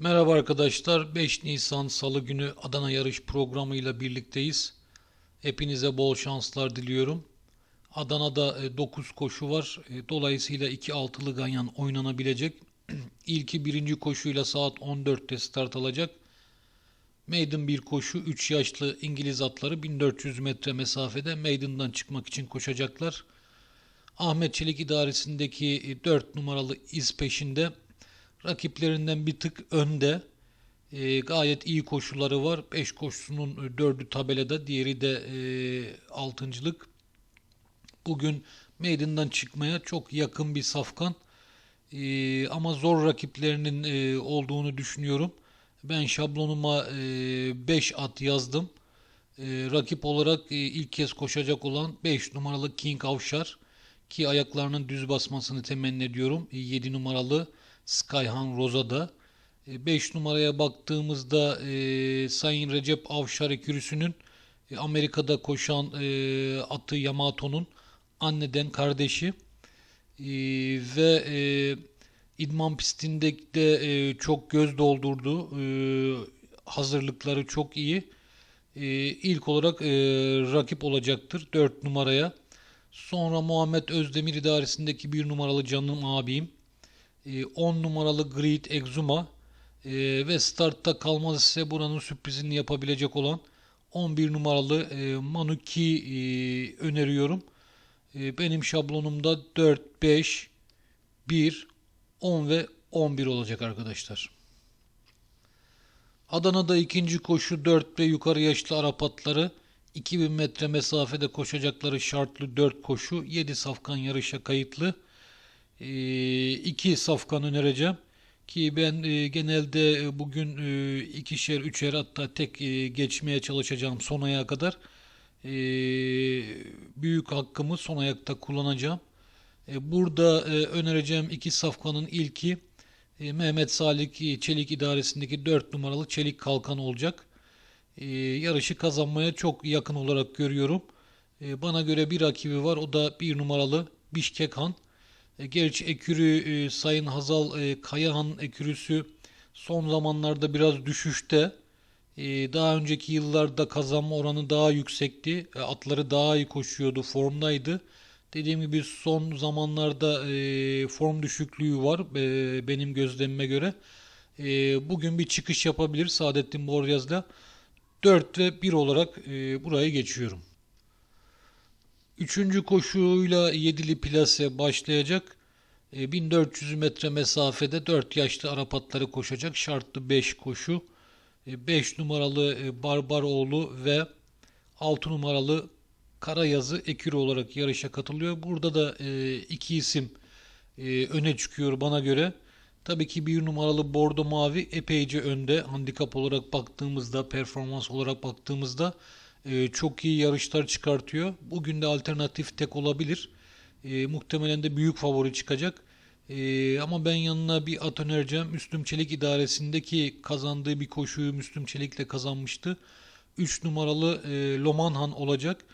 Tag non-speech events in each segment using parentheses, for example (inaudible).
Merhaba arkadaşlar. 5 Nisan Salı günü Adana yarış programıyla birlikteyiz. Hepinize bol şanslar diliyorum. Adana'da 9 koşu var. E, Dolayısıyla 2 altılı ganyan oynanabilecek. (clears throat) İlki birinci koşuyla saat 14'te start alacak. Maiden bir koşu 3 yaşlı İngiliz atları 1400 metre mesafede Maiden'dan çıkmak için koşacaklar. Ahmet Çelik idaresindeki 4 numaralı iz peşinde rakiplerinden bir tık önde. E, gayet iyi koşuları var. 5 koşusunun 4'ü tabelada, diğeri de e, altıncılık. Bugün meydandan çıkmaya çok yakın bir safkan. E, ama zor rakiplerinin e, olduğunu düşünüyorum. Ben şablonuma 5 at yazdım. E, rakip olarak e, ilk kez koşacak olan 5 numaralı King Avşar ki ayaklarının düz basmasını temenni ediyorum. 7 numaralı Skyhan Roza'da. 5 numaraya baktığımızda e, Sayın Recep Avşar ekürüsünün e, Amerika'da koşan e, atı Yamato'nun anneden kardeşi e, ve e, idman pistinde de e, çok göz doldurdu. E, hazırlıkları çok iyi. E, ilk olarak e, rakip olacaktır 4 numaraya. Sonra Muhammed Özdemir idaresindeki bir numaralı canım abim. 10 numaralı Greed Exuma e, ve startta kalmaz ise buranın sürprizini yapabilecek olan 11 numaralı e, Manuki öneriyorum. Benim şablonumda 4, 5, 1, 10 ve 11 olacak arkadaşlar. Adana'da ikinci koşu 4 ve yukarı yaşlı Arap atları 2000 metre mesafede koşacakları şartlı 4 koşu 7 safkan yarışa kayıtlı. E, iki safkan önereceğim. Ki ben e, genelde e, bugün e, ikişer, üçer hatta tek geçmeye çalışacağım son aya kadar. Büyük hakkımı son ayakta kullanacağım. Burada önereceğim iki safkanın ilki Mehmet Salik Çelik idaresindeki 4 numaralı Çelik Kalkan olacak. Yarışı kazanmaya çok yakın olarak görüyorum. Bana göre bir rakibi var. O da bir numaralı Bişkek Han. E, gerçi ekürü e, Sayın Hazal e, Kayahan ekürüsü son zamanlarda biraz düşüşte. E, daha önceki yıllarda kazanma oranı daha yüksekti. E, atları daha iyi koşuyordu, formdaydı. Dediğim gibi son zamanlarda e, form düşüklüğü var e, benim gözlemime göre. E, bugün bir çıkış yapabilir Saadettin Boryaz'la. 4 ve 1 olarak e, buraya geçiyorum. Üçüncü koşuyla yedili plase başlayacak. 1400 e, metre mesafede 4 yaşlı Arap atları koşacak. Şartlı 5 koşu. 5 e, numaralı e, Barbaroğlu ve 6 numaralı Karayazı Ekür olarak yarışa katılıyor. Burada da iki isim öne çıkıyor bana göre. Tabii ki bir numaralı Bordo Mavi epeyce önde. Handikap olarak baktığımızda, performans olarak baktığımızda e, çok iyi yarışlar çıkartıyor. Bugün de alternatif tek olabilir. E, muhtemelen de büyük favori çıkacak. E, ama ben yanına bir at önereceğim. Müslüm Çelik idaresindeki kazandığı bir koşuyu Müslüm Çelik'le kazanmıştı. 3 numaralı e, Lomanhan olacak.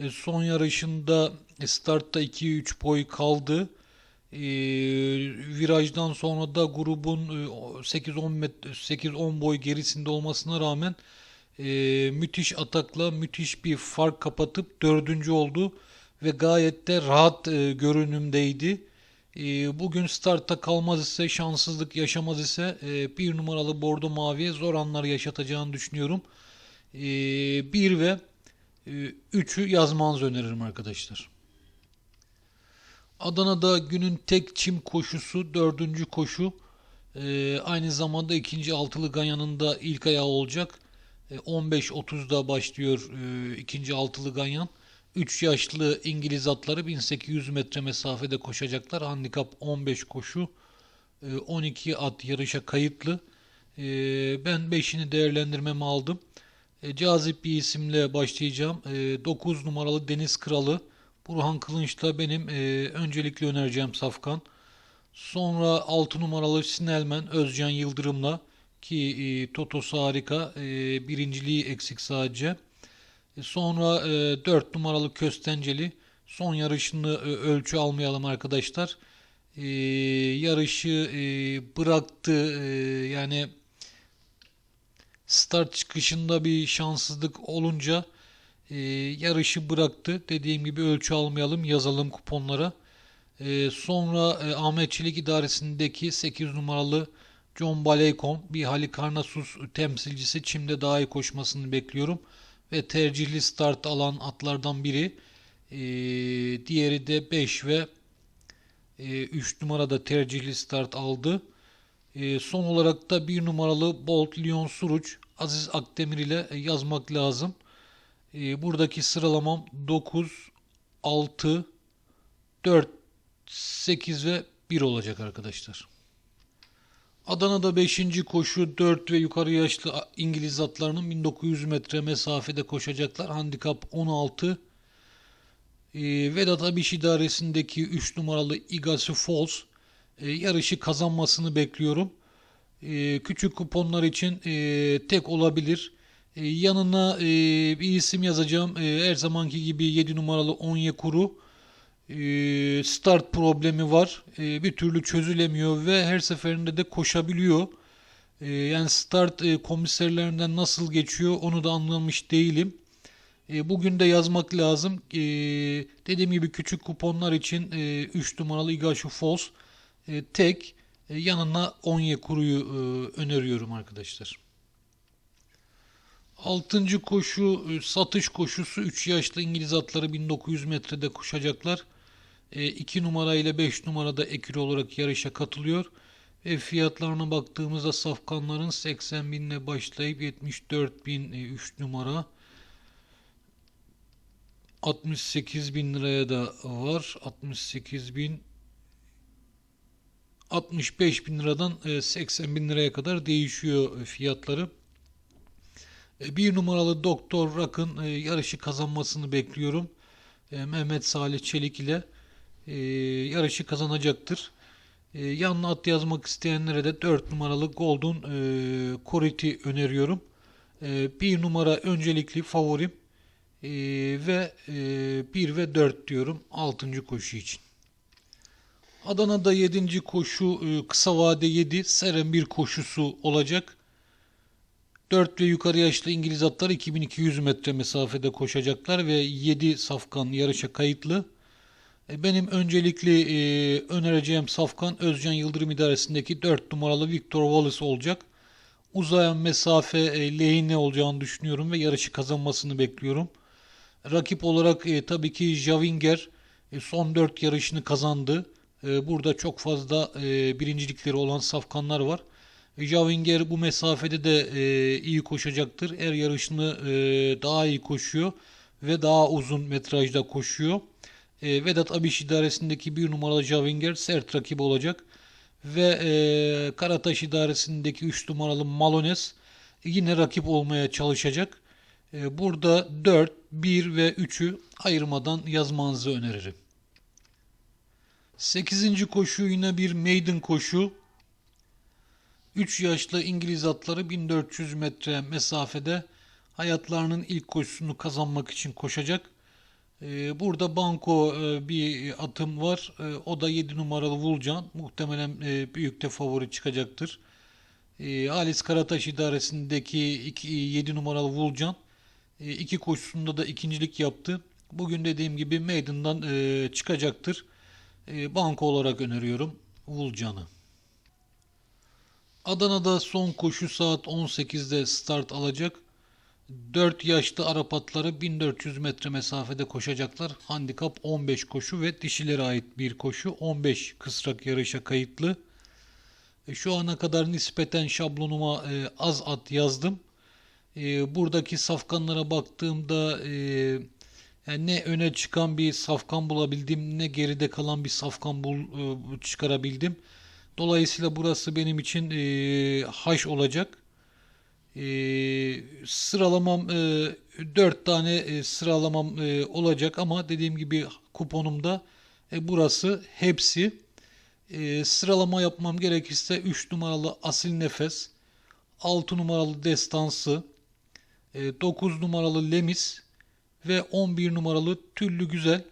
E, son yarışında e, startta 2-3 boy kaldı. E, virajdan sonra da grubun e, 8-10 8-10 boy gerisinde olmasına rağmen e, müthiş atakla müthiş bir fark kapatıp dördüncü oldu ve gayet de rahat e, görünümdeydi. E, bugün startta kalmaz ise şanssızlık yaşamaz ise e, bir numaralı bordo maviye zor anlar yaşatacağını düşünüyorum. E, bir ve e, üçü yazmanızı öneririm arkadaşlar. Adana'da günün tek çim koşusu dördüncü koşu. E, aynı zamanda ikinci altılı ganyanında ilk ayağı olacak. 15.30'da e, başlıyor e, ikinci altılı ganyan. 3 yaşlı İngiliz atları 1800 metre mesafede koşacaklar. Handikap 15 koşu. 12 e, at yarışa kayıtlı. Ben 5'ini değerlendirmemi aldım. Cazip bir isimle başlayacağım. 9 numaralı Deniz Kralı. Burhan Kılınç'la benim öncelikli önereceğim Safkan. Sonra 6 numaralı Sinelmen Özcan Yıldırım'la ki e, Totosu harika. E, birinciliği eksik sadece. E, sonra e, 4 numaralı Köstenceli. Son yarışını e, ölçü almayalım arkadaşlar. E, yarışı e, bıraktı. E, yani Start çıkışında bir şanssızlık olunca e, yarışı bıraktı. Dediğim gibi ölçü almayalım yazalım kuponlara. E, sonra e, Ahmet Çelik idaresindeki 8 numaralı John Baleykon bir Halikarnassus temsilcisi çimde daha iyi koşmasını bekliyorum. Ve tercihli start alan atlardan biri. E, diğeri de 5 ve 3 e, numarada tercihli start aldı. E, son olarak da 1 numaralı Bolt Lyon Suruç Aziz Akdemir ile yazmak lazım. E, buradaki sıralamam 9, 6, 4, 8 ve 1 olacak arkadaşlar. Adana'da 5. koşu 4 ve yukarı yaşlı İngiliz atlarının 1900 metre mesafede koşacaklar. Handikap 16. E, Vedat Abiş idaresindeki 3 numaralı Igasi Falls e, yarışı kazanmasını bekliyorum. E, küçük kuponlar için e, tek olabilir. E, yanına e, bir isim yazacağım. E, her zamanki gibi 7 numaralı Onyekuru. E, start problemi var. E, bir türlü çözülemiyor ve her seferinde de koşabiliyor. E, yani start e, komiserlerinden nasıl geçiyor onu da anlamış değilim. E, bugün de yazmak lazım. E, dediğim gibi küçük kuponlar için e, 3 numaralı Igashu Falls e, tek e, yanına Onyekuru'yu e, öneriyorum arkadaşlar. Altıncı koşu e, satış koşusu 3 yaşlı İngiliz atları 1900 metrede koşacaklar. 2 numara ile 5 numarada ekür olarak yarışa katılıyor. Ve fiyatlarına baktığımızda safkanların 80 binle başlayıp 74 bin 3 numara 68 bin liraya da var. 68 bin 65 bin liradan 80 e, bin liraya kadar değişiyor e, fiyatları. E, bir numaralı Doktor Rak'ın yarışı kazanmasını bekliyorum. Mehmet Salih Çelik ile yarışı kazanacaktır. Yanına at yazmak isteyenlere de 4 numaralı Golden Coriti öneriyorum. Bir numara öncelikli favorim ve 1 ve 4 diyorum 6. koşu için. Adana'da 7. koşu e, kısa vade 7 Seren bir koşusu olacak. 4 ve yukarı yaşlı İngiliz atlar 2200 metre mesafede koşacaklar ve 7 safkan yarışa kayıtlı. E, benim öncelikli e, önereceğim safkan Özcan Yıldırım idaresindeki 4 numaralı Victor Wallace olacak. Uzayan mesafe e, lehine olacağını düşünüyorum ve yarışı kazanmasını bekliyorum. Rakip olarak e, tabii ki Javinger e, son 4 yarışını kazandı. Ee, burada çok fazla e, birincilikleri olan safkanlar var. Javinger bu mesafede de e, iyi koşacaktır. Er yarışını e, daha iyi koşuyor ve daha uzun metrajda koşuyor. Vedat Abiş idaresindeki bir numaralı Javinger sert rakip olacak. Ve Karataş idaresindeki 3 numaralı Malones yine rakip olmaya çalışacak. burada 4, 1 ve 3'ü ayırmadan yazmanızı öneririm. 8. koşu yine bir maiden koşu. 3 yaşlı İngiliz atları 1400 metre mesafede hayatlarının ilk koşusunu kazanmak için koşacak. Ee, burada banko e, bir atım var. E, o da 7 numaralı Vulcan. Muhtemelen e, büyük de favori çıkacaktır. Halis Karataş idaresindeki 7 numaralı Vulcan iki koşusunda da ikincilik yaptı. Bugün dediğim gibi Maiden'dan çıkacaktır. E, banko olarak öneriyorum Vulcan'ı. Adana'da son koşu saat 18'de start alacak. 4 yaşlı Arap atları 1400 metre mesafede koşacaklar. Handikap 15 koşu ve dişilere ait bir koşu. 15 kısrak yarışa kayıtlı. E, şu ana kadar nispeten şablonuma e, az at yazdım. E, buradaki safkanlara baktığımda ne öne çıkan bir safkan bulabildim ne geride kalan bir safkan bul, çıkarabildim. Dolayısıyla burası benim için haş olacak. E, sıralamam e, 4 tane e, sıralamam e, olacak ama dediğim gibi kuponumda e, burası hepsi. E, sıralama yapmam gerekirse 3 numaralı Asil Nefes, 6 numaralı Destansı, e, 9 numaralı Lemis, ve 11 numaralı Tüllü Güzel.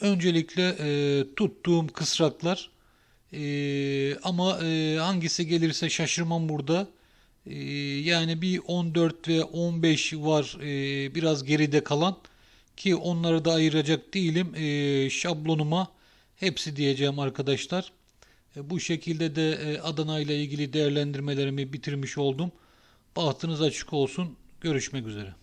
Öncelikle e, tuttuğum kısraklar e, ama e, hangisi gelirse şaşırmam burada. Ee, yani bir 14 ve 15 var ee, biraz geride kalan ki onları da ayıracak değilim. Ee, şablonuma hepsi diyeceğim arkadaşlar. E, Bu şekilde de e, Adana ile ilgili değerlendirmelerimi bitirmiş oldum. Bahtınız açık olsun. Görüşmek üzere.